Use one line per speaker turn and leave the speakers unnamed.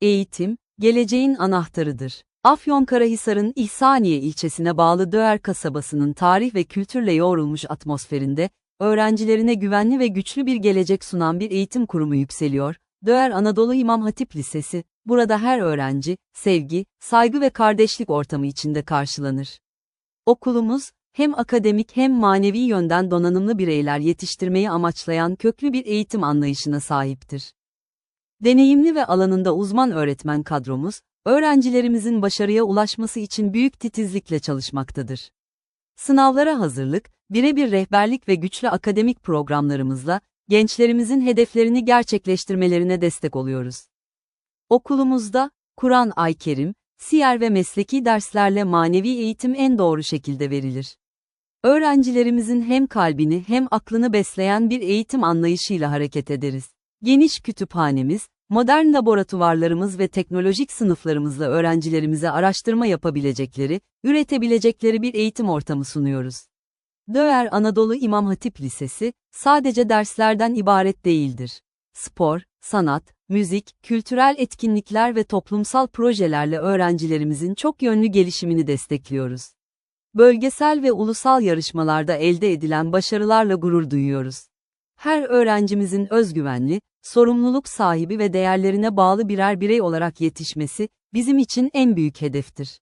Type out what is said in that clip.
Eğitim, geleceğin anahtarıdır. Afyonkarahisar'ın İhsaniye ilçesine bağlı Döğer kasabasının tarih ve kültürle yoğrulmuş atmosferinde, öğrencilerine güvenli ve güçlü bir gelecek sunan bir eğitim kurumu yükseliyor. Döğer Anadolu İmam Hatip Lisesi, burada her öğrenci, sevgi, saygı ve kardeşlik ortamı içinde karşılanır. Okulumuz, hem akademik hem manevi yönden donanımlı bireyler yetiştirmeyi amaçlayan köklü bir eğitim anlayışına sahiptir. Deneyimli ve alanında uzman öğretmen kadromuz, öğrencilerimizin başarıya ulaşması için büyük titizlikle çalışmaktadır. Sınavlara hazırlık, birebir rehberlik ve güçlü akademik programlarımızla, gençlerimizin hedeflerini gerçekleştirmelerine destek oluyoruz. Okulumuzda, Kur'an Ay Kerim, siyer ve mesleki derslerle manevi eğitim en doğru şekilde verilir. Öğrencilerimizin hem kalbini hem aklını besleyen bir eğitim anlayışıyla hareket ederiz. Geniş kütüphanemiz, modern laboratuvarlarımız ve teknolojik sınıflarımızla öğrencilerimize araştırma yapabilecekleri, üretebilecekleri bir eğitim ortamı sunuyoruz. Döğer Anadolu İmam Hatip Lisesi, sadece derslerden ibaret değildir. Spor, sanat, müzik, kültürel etkinlikler ve toplumsal projelerle öğrencilerimizin çok yönlü gelişimini destekliyoruz. Bölgesel ve ulusal yarışmalarda elde edilen başarılarla gurur duyuyoruz. Her öğrencimizin özgüvenli, sorumluluk sahibi ve değerlerine bağlı birer birey olarak yetişmesi, bizim için en büyük hedeftir.